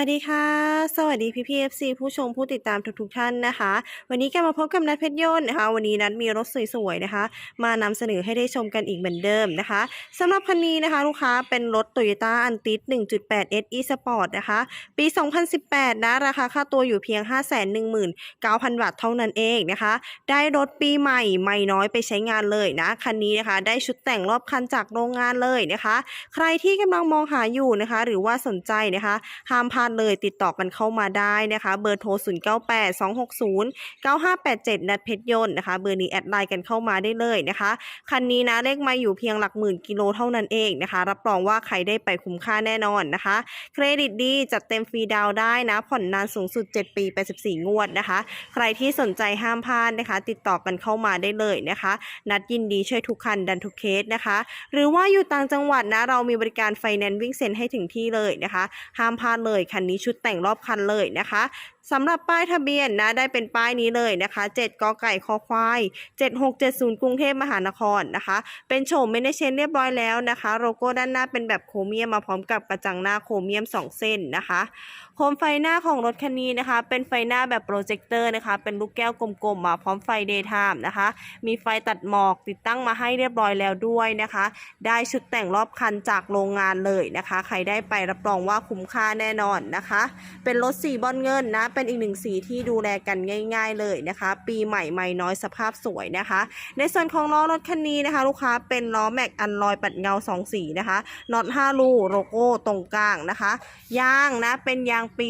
สวัสดีค่ะ สวัสดีพี่พีเอฟซีผู้ชมผู้ติดตามทุกๆท่านนะคะ วันนี้แกมาพบกับนัดเพชรยนต์นะคะ วันนี้นัดมีรถสวยๆนะคะ มานำเสนอให้ได้ชมกันอีกเหมือนเดิมนะคะสำหรับคันนี้นะคะ ลูกค้าเป็นรถ Toyota a n t i s 1.8 SE Sport นะคะ ปี 2018 นะราคาค่าตัวอยู่เพียง 519,000 บาทเท่านั้นเองนะคะ ได้รถปีใหม่ใหม่น้อยไปใช้งานเลยนะคันนี้นะคะ ได้ชุดแต่งรอบคันจากโรงงานเลยนะคะ ใครที่กำลังมองหาอยู่นะคะ หรือว่าสนใจนะคะห้ามพลาดเลยติดต่อกันเข้ามาได้นะคะ เบอร์โทร 0 9 8 2 6 0 9 5 8 7 นัดเพชรยนต์นะคะ เบอร์นี้แอดไลน์กันเข้ามาได้เลยนะคะ คันนี้นะเลขมาอยู่เพียงหลักหมื่นกิโลเท่านั้นเองนะคะ รับรองว่าใครได้ไปคุ้มค่าแน่นอนนะคะ เครดิตดีจัดเต็มฟรีดาวได้นะ ผ่อนนานสูงสุด 7 ปี 84 งวดนะคะ ใครที่สนใจห้ามพลาดนะคะ ติดต่อกันเข้ามาได้เลยนะคะ นัดยินดีช่วยทุกคันดันทุกเคสนะคะ หรือว่าอยู่ต่างจังหวัดนะเรามีบริการไฟแนนซ์วิ่งเซ็นให้ถึงที่เลยนะคะ ห้ามพลาดเลยคัันนี้ชุดแต่งรอบคันเลยนะคะ สำหรับป้ายทะเบียนนะได้เป็นป้ายนี้เลยนะคะ 7กไก่คอควาย 7670 กรุงเทพมหานครนะคะ เป็นโฉมไม่ได้เชนเรียบร้อยแล้วนะคะ โลโก้ด้านหน้าเป็นแบบโครเมียมมาพร้อมกับกระจังหน้าโครเมียม 2 เส้นนะคะ โคมไฟหน้าของรถคันนี้นะคะ เป็นไฟหน้าแบบโปรเจคเตอร์นะคะ เป็นลูกแก้วกลมๆมาพร้อมไฟเดย์ไทม์นะคะ มีไฟตัดหมอกติดตั้งมาให้เรียบร้อยแล้วด้วยนะคะ ได้ชุดแต่งรอบคันจากโรงงานเลยนะคะ ใครได้ไปรับรองว่าคุ้มค่าแน่นอนนะคะ เป็นรถสีบอลเงินนะเป็นอีกหนึ่งสีที่ดูแลกันง่าย ๆเลยนะคะ ปีใหม่ไม่น้อยสภาพสวยนะคะ ในส่วนของล้อรถคันนี้นะคะ ลูกค้าเป็นล้อแม็กอันลอยปัดเงา 2 สีนะคะน็อต5รูโลโก้ตรงกลางนะคะยางนะเป็นยางปี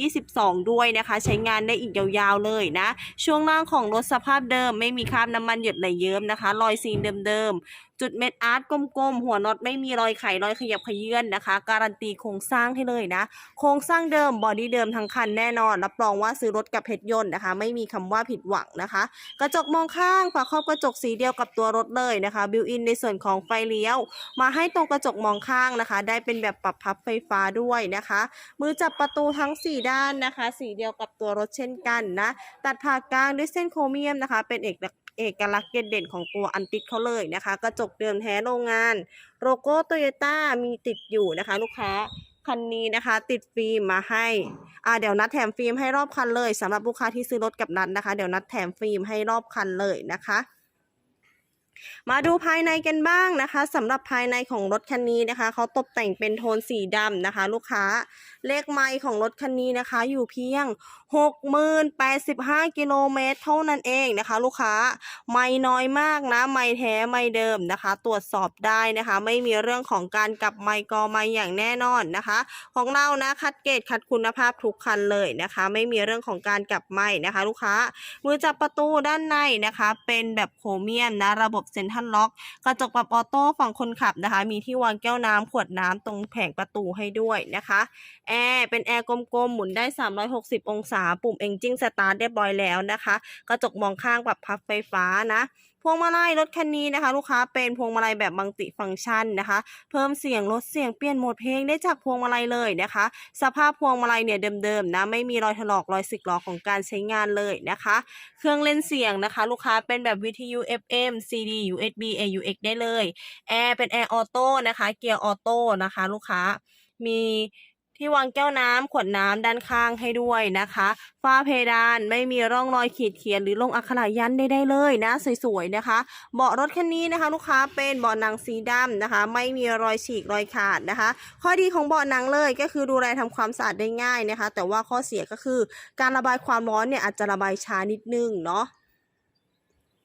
2022 ด้วยนะคะ ใช้งานได้อีกยาวๆเลยนะ ช่วงล่างของรถสภาพเดิมไม่มีคราบน้ำมันหยดไหลเยิ้มนะคะ รอยซีนเดิมๆ จุดเม็ดอาร์ตกลมๆ หัวน็อตไม่มีรอยไขรอยขยับขยื่นนะคะ การันตีโครงสร้างให้เลยนะ โครงสร้างเดิมบอดี้เดิมทั้งคันแน่นอน รับรองว่าซื้อรถกับเพชรยนต์นะคะ ไม่มีคำว่าผิดหวังนะคะ กระจกมองข้างฝาครอบกระจกสีเดียวกับตัวรถเลยนะคะบิวอินในส่วนของไฟเลี้ยว มาให้ตรงกระจกมองข้างนะคะ ได้เป็นแบบปรับพับไฟฟ้าด้วยนะคะ มือจับประตูทั้ง 4 ด้านนะคะ สีเดียวกับตัวรถเช่นกันนะตัดผ่ากลางด้วยเส้นโครเมียมนะคะ เป็นเอกลักษณ์ เอกลักษณ์เด่นๆของตัวอันติดเขาเลยนะคะ กระจกเดิมแท้โรงงานโลโก้โตโยต้ามีติดอยู่นะคะ ลูกค้าคันนี้นะคะ ติดฟิล์มมาให้อ่าเดี๋ยวนัดแถมฟิล์มให้รอบคันเลยสำหรับลูกค้าที่ซื้อรถกับนัดนะคะ เดี๋ยวนัดแถมฟิล์มให้รอบคันเลยนะคะมาดูภายในกันบ้างนะคะสำหรับภายในของรถคันนี้นะคะเขาตกแต่งเป็นโทนสีดำนะคะ ลูกค้าเลขไมล์ของรถคันนี้นะคะ อยู่เพียง 60,085 กิโลเมตรเท่านั้นเองนะคะ ลูกค้าไม่น้อยมากนะ ไม่แท้ไม่เดิมนะคะ ตรวจสอบได้นะคะ ไม่มีเรื่องของการกลับไม่กอไม่อย่างแน่นอนนะคะ ของเรานะคัดเกรดคัดคุณภาพทุกคันเลยนะคะ ไม่มีเรื่องของการกลับไม่นะคะ ลูกค้า มือจับประตูด้านในนะคะ เป็นแบบโครเมียมนะ ระบบเซ็นทรัลล็อก กระจกปรับออโต้ฝั่งคนขับนะคะ มีที่วางแก้วน้ำขวดน้ำตรงแผงประตูให้ด้วยนะคะแอร์เป็นแอร์กลมๆหมุนได้ 360 องศาปุ่มเอนจิ้งสตาร์ทเรียบร้อยแล้วนะคะ กระจกมองข้างปรับพับไฟฟ้านะพวงมาลัยรถคันนี้นะคะ ลูกค้าเป็นพวงมาลัยแบบมัลติฟังก์ชันนะคะ เพิ่มเสียงลดเสียงเปลี่ยนโหมดเพลงได้จากพวงมาลัยเลยนะคะ สภาพพวงมาลัยเนี่ยเดิมๆนะไม่มีรอยถลอกรอยสึกหรอของการใช้งานเลยนะคะ เครื่องเล่นเสียงนะคะ ลูกค้าเป็นแบบวิทยุ FM CD USB AUX ได้เลยแอร์เป็นแอร์ออโต้นะคะเกียร์ออโต้นะคะ ลูกค้ามี ที่วางแก้วน้ำขวดน้ำด้านข้างให้ด้วยนะคะ ฝ้าเพดานไม่มีร่องรอยขีดเขียนหรือลงอักขระยันต์ใดๆเลยนะ สวยๆนะคะ เบาะรถคันนี้นะคะ ลูกค้าเป็นเบาะหนังสีดำนะคะ ไม่มีรอยฉีกรอยขาดนะคะ ข้อดีของเบาะหนังเลยก็คือดูแลทำความสะอาดได้ง่ายนะคะ แต่ว่าข้อเสียก็คือการระบายความร้อนเนี่ยอาจจะระบายช้านิดนึงเนาะ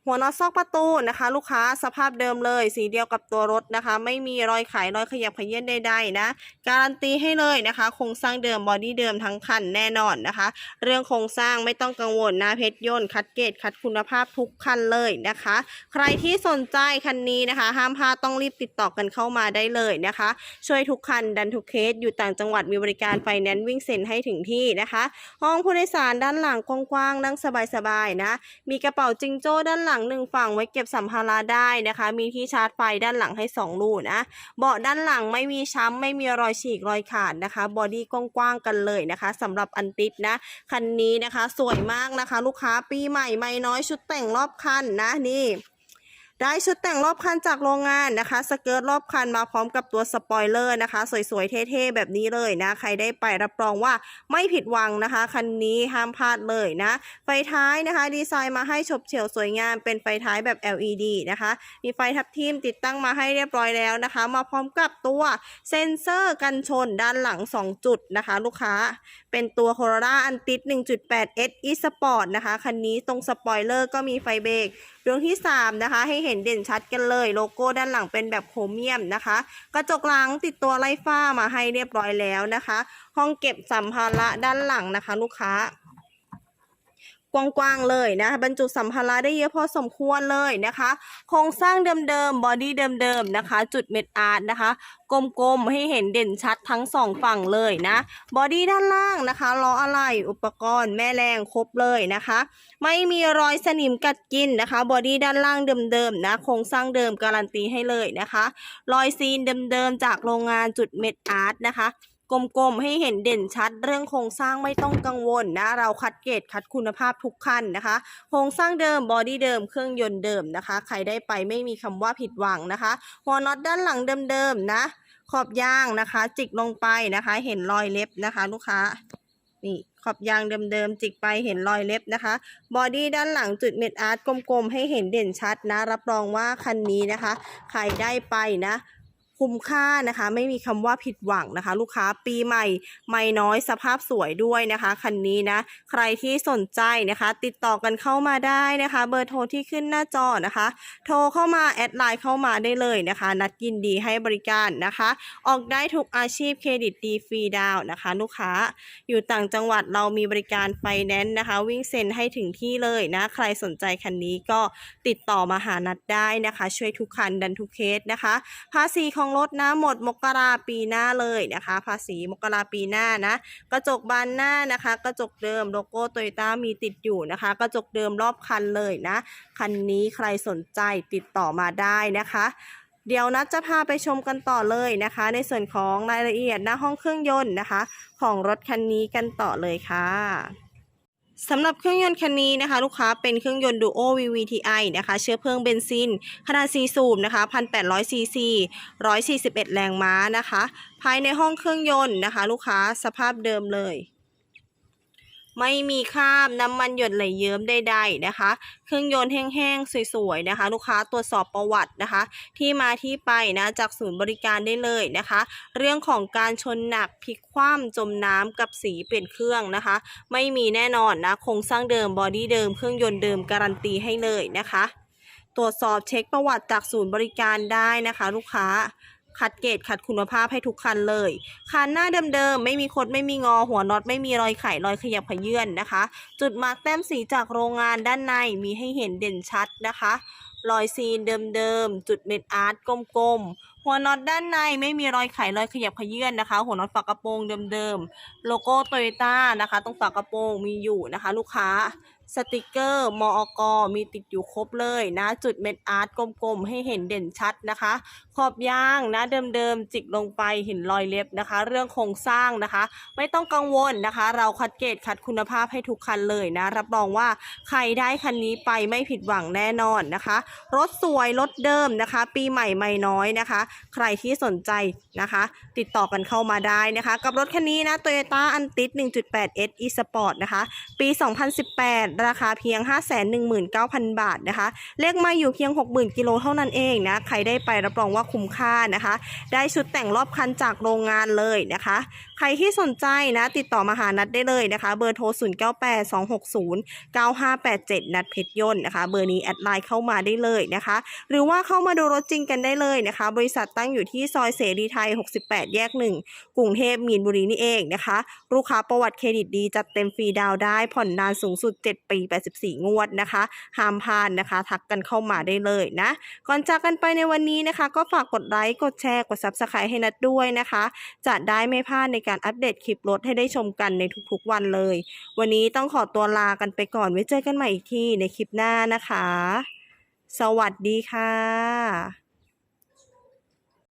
หัวน็อตซอกประตูนะคะ ลูกค้าสภาพเดิมเลย สีเดียวกับตัวรถนะคะ ไม่มีรอยไขรอยขยับขยื้นใดๆนะการันตีให้เลยนะคะโครงสร้างเดิมบอดี้เดิมทั้งคันแน่นอนนะคะ เรื่องโครงสร้างไม่ต้องกังวลนะเพชรยนต์คัดเกรดคัดคุณภาพทุกคันเลยนะคะ ใครที่สนใจคันนี้นะคะ ห้ามพลาดต้องรีบติดต่อกันเข้ามาได้เลยนะคะ ช่วยทุกคันดันทุกเคสอยู่ต่างจังหวัดมีบริการไฟแนนซ์วิ่งเซ็นให้ถึงที่นะคะ ห้องผู้โดยสารด้านหลังกว้างๆนั่งสบายๆนะ มีกระเป๋าจิงโจ้ด้านหลังหนึ่งฝั่งไว้เก็บสัมภาระได้นะคะ มีที่ชาร์จไฟด้านหลังให้ 2 รูนะ เบาะด้านหลังไม่มีช้ำไม่มีรอยฉีกรอยขาดนะคะ บอดี้กว้างๆกันเลยนะคะสำหรับอันติดนะ คันนี้นะคะสวยมากนะคะ ลูกค้าปีใหม่ไม่น้อยชุดแต่งรอบคันนะนี่ ได้ชุดแต่งรอบคันจากโรงงานนะคะ สเกิร์ตรอบคันมาพร้อมกับตัวสปอยเลอร์นะคะ สวยๆ เท่ๆ แบบนี้เลยนะ ใครได้ไปรับรองว่าไม่ผิดหวังนะคะ คันนี้ห้ามพลาดเลยนะ ไฟท้ายนะคะ ดีไซน์มาให้ฉบเฉี่ยวสวยงาม เป็นไฟท้ายแบบ LED นะคะ มีไฟทับทิมติดตั้งมาให้เรียบร้อยแล้วนะคะ มาพร้อมกับตัวเซ็นเซอร์กันชนด้านหลัง 2 จุดนะคะ ลูกค้า เป็นตัว Corolla Antis 1.8 S e Sport นะคะ คันนี้ตรงสปอยเลอร์ก็มีไฟเบรกดวงที่ 3 นะคะให้เห็นเด่นชัดกันเลย โลโก้ด้านหลังเป็นแบบโครเมียมนะคะ กระจกหลังติดตัวไล่ฟ้ามาให้เรียบร้อยแล้วนะคะ ห้องเก็บสัมภาระด้านหลังนะคะ ลูกค้า กว้างๆเลยนะบรรจุสัมภาระได้เยอะพอสมควรเลยนะคะ โครงสร้างเดิมๆบอดี้เดิมๆนะคะ จุดเม็ดอาร์ตนะคะ กลมๆให้เห็นเด่นชัดทั้งสองฝั่งเลยนะบอดี้ด้านล่างนะคะล้ออะไรอุปกรณ์แม่แรงครบเลยนะคะ ไม่มีรอยสนิมกัดกินนะคะบอดี้ด้านล่างเดิมๆนะโครงสร้างเดิมการันตีให้เลยนะคะ รอยซีนเดิมๆจากโรงงานจุดเม็ดอาร์ตนะคะ กลมๆให้เห็นเด่นชัดเรื่องโครงสร้างไม่ต้องกังวลนะเราคัดเกรดคัดคุณภาพทุกคันนะคะ โครงสร้างเดิมบอดี้เดิม เครื่องยนต์เดิมนะคะ ใครได้ไปไม่มีคำว่าผิดหวังนะคะหัวน็อตด้านหลังเดิมๆนะ ขอบยางนะคะ จิกลงไปนะคะ เห็นรอยเล็บนะคะ ลูกค้านี่ขอบยางเดิมๆจิกไปเห็นรอยเล็บนะคะ บอดี้ด้านหลังจุดเม็ดอาร์ตกลมๆ ให้เห็นเด่นชัดนะ รับรองว่าคันนี้นะคะ ใครได้ไปนะ คุ้มค่านะคะ ไม่มีคำว่าผิดหวังนะคะ ลูกค้าปีใหม่ ไม่น้อยสภาพสวยด้วยนะคะคันนี้นะใครที่สนใจนะคะ ติดต่อกันเข้ามาได้นะคะ เบอร์โทรที่ขึ้นหน้าจอนะคะ โทรเข้ามาแอดไลน์เข้ามาได้เลยนะคะ นัดยินดีให้บริการนะคะ ออกได้ทุกอาชีพเครดิตดีฟรีดาวน์นะคะ ลูกค้าอยู่ต่างจังหวัดเรามีบริการไฟแนนซ์นะคะ วิ่งเซ็นให้ถึงที่เลยนะ ใครสนใจคันนี้ก็ติดต่อมาหานัดได้นะคะ ช่วยทุกคันดันทุกเคสนะคะ ภาษีของรถนะหมดมกราปีหน้าเลยนะคะ ภาษีมกราปีหน้านะ กระจกบานหน้านะคะ กระจกเดิมโลโก้โตโยต้ามีติดอยู่นะคะ กระจกเดิมรอบคันเลยนะคันนี้ใครสนใจติดต่อมาได้นะคะเดี๋ยวนัดจะพาไปชมกันต่อเลยนะคะ ในส่วนของรายละเอียดหน้าห้องเครื่องยนต์นะคะ ของรถคันนี้กันต่อเลยค่ะ สำหรับเครื่องยนต์คันนี้นะคะ ลูกค้าเป็นเครื่องยนต์ Duo VVTi นะคะ เชื้อเพลิงเบนซิน ขนาด 4 สูบนะคะ 1,800 ซีซี 141 แรงม้านะคะ ภายในห้องเครื่องยนต์นะคะ ลูกค้าสภาพเดิมเลย ไม่มีคราบน้ำมันหยดไหลเยิ้มใดๆนะคะ เครื่องยนต์แห้งๆ สวยๆนะคะ ลูกค้าตรวจสอบประวัตินะคะ ที่มาที่ไปนะจากศูนย์บริการได้เลยนะคะ เรื่องของการชนหนักพลิกคว่ำจมน้ำกับสีเปลี่ยนเครื่องนะคะ ไม่มีแน่นอนนะโครงสร้างเดิมบอดี้เดิมเครื่องยนต์เดิมการันตีให้เลยนะคะ ตรวจสอบเช็คประวัติจากศูนย์บริการได้นะคะ ลูกค้า คัดเกรดขัดคุณภาพให้ทุกคันเลย คันหน้าเดิมๆไม่มีคดไม่มีงอ หัวน็อตไม่มีรอยไขรอยขยับขยื่นนะคะ จุดมาร์กแต้มสีจากโรงงานด้านในมีให้เห็นเด่นชัดนะคะรอยซีนเดิมๆ จุดเม็ดอาร์ตกลมๆ หัวน็อตด้านในไม่มีรอยไขรอยขยับขยื่นนะคะ หัวน็อตฝากระโปรงเดิมๆ โลโก้โตโยต้านะคะ ตรงฝากระโปรงมีอยู่นะคะ ลูกค้า สติกเกอร์มอกมีติดอยู่ครบเลยนะ จุดเม็ดอาร์ตกลมๆ ให้เห็นเด่นชัดนะคะ ขอบยางนะเดิมๆ จิกลงไปเห็นรอยเล็บนะคะ เรื่องโครงสร้างนะคะ ไม่ต้องกังวลนะคะ เราคัดเกรดคัดคุณภาพให้ทุกคันเลยนะ รับรองว่าใครได้คันนี้ไปไม่ผิดหวังแน่นอนนะคะ รถสวยรถเดิมนะคะ ปีใหม่ไม่น้อยนะคะ ใครที่สนใจนะคะ ติดต่อกันเข้ามาได้นะคะ กับรถคันนี้นะ Toyota Antis 1.8 S e Sport นะคะ ปี 2018ราคาเพียง 519,000 บาทนะคะ เลขไมาอยู่เพียง 60,000กิโลเท่านั้นเองนะ ใครได้ไปรับรองว่าคุ้มค่านะคะ ได้ชุดแต่งรอบคันจากโรงงานเลยนะคะใครที่สนใจนะติดต่อมาหานัดได้เลยนะคะ เบอร์โทร 0982609587 นัดเพชรยนต์นะคะ เบอร์นี้แอดไลน์เข้ามาได้เลยนะคะ หรือว่าเข้ามาดูรถจริงกันได้เลยนะคะ บริษัทตั้งอยู่ที่ซอยเสรีไทย 68 แยก 1กรุงเทพมีนบุรีนี่เองนะคะ ลูกค้าประวัติเครดิตดีจัดเต็มฟรีดาวได้ ผ่อนนานสูงสุด 7 ปี 84 งวดนะคะห้ามพลาดนะคะ ทักกันเข้ามาได้เลยนะ ก่อนจากกันไปในวันนี้นะคะ ก็ฝากกดไลค์กดแชร์กด Subscribe ให้นัดด้วยนะคะ จะได้ไม่พลาดในการอัปเดตคลิปรถให้ได้ชมกันในทุกๆวันเลย วันนี้ต้องขอตัวลากันไปก่อนไว้เจอกันใหม่อีกทีในคลิปหน้านะคะ สวัสดีค่ะ